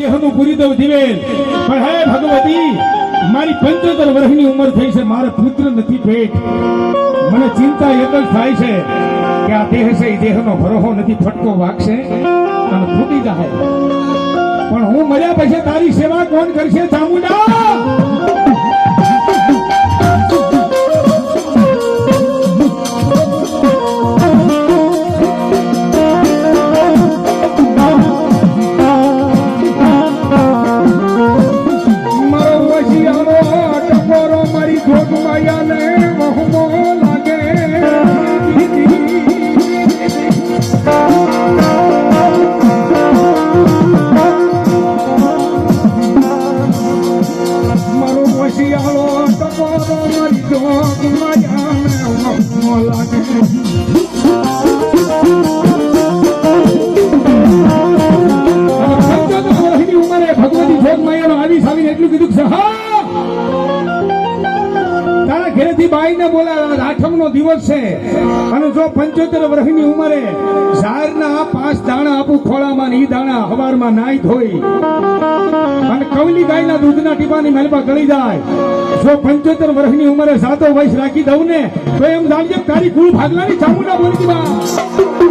દેહનું પૂરી દઉં દિવેલ પણ હે ભગવતી, મારી પંચોતેર વર્ષની ઉંમર થઈ છે, મારે પુત્ર નથી પેટ મને ચિંતા એક જ થાય છે કે આ દેહ છે, એ દેહનો ભરોહો નથી, ફટકો વાગશે અને ફૂટી જાય પણ હું મર્યા પછી તારી સેવા કોણ કરશે ચામુંડા મારો આઠમ નો દિવસ છે. અને જો પંચોતેર વર્ષની ઉંમરે ઝાડના પાંચ દાણા આપું, ખોળામાં ઈ દાણા હવારમાં નાઈ ધોઈ. અને કવલી ગાયના દૂધના ટીપાની મહેલમાં ગળી જાય. જો પંચોતેર વર્ષની ઉંમરે સાતો વયસ રાખી દઉં ને, તો એમ જાણજે તારી કુળ ભાગલાની ચામુંડા બોલી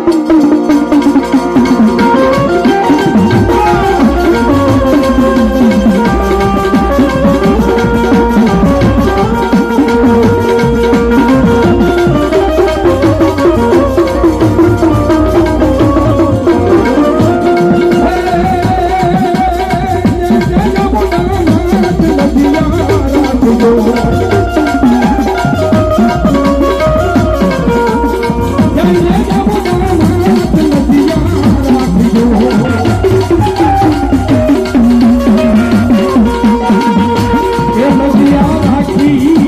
બોલો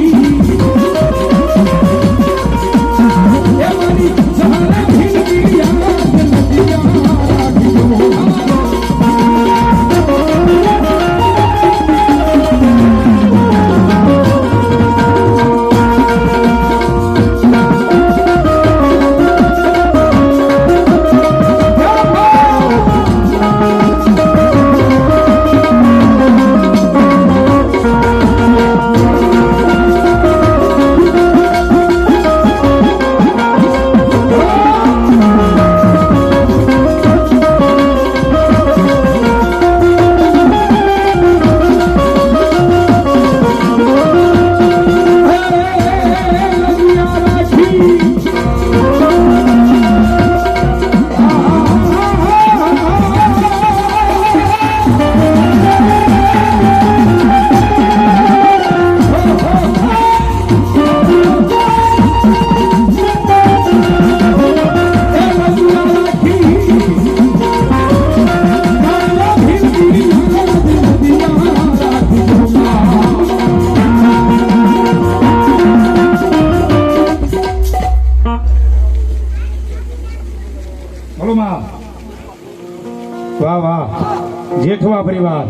જેઠવા પરિવાર.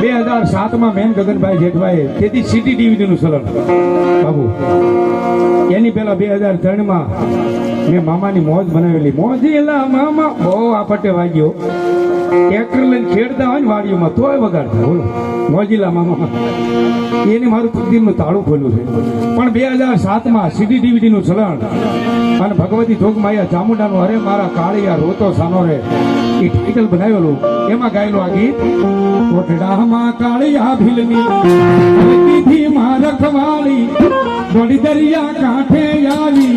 બે હજાર સાતમાં મેન ગગનભાઈ જેઠવાએ તેથી સિટી ડિવિઝનનું સલન બાબુ, એની પહેલા બે હજાર ત્રણમાં મેં મામાની મોજ બનાવેલી મોજીલા મામા. બહુ આ પટે વાગ્યો. ટ્રેક્ટર લઈને ખેડતા હોય ને વાડીઓમાં, તોય વગાડતા બોલો, મોજીલા મામા. એને મારું કુદીરનું તાળું ખોલ્યું છે. પણ બે હજાર સાતમાં સીડી ડીવીડીનું ચલણ અને ભગવતી જોગમાયા ચામુંડાનું, અરે મારા કાળિયા રોતો સાનો રે. એ ટાઇટલ બનાવેલું. એમાં ગાયેલું આ ગીત કોટડામાં કાળિયા ભીલની કીધી માં રખવાળી દરિયા કાંઠે આવી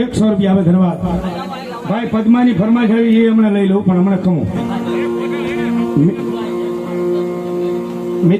એકસો રૂપિયા આવે ધરવા ભાઈ, પદ્માની ફરમાશ આવી, એ હમણાં લઈ લઉં, પણ હમણાં ખમું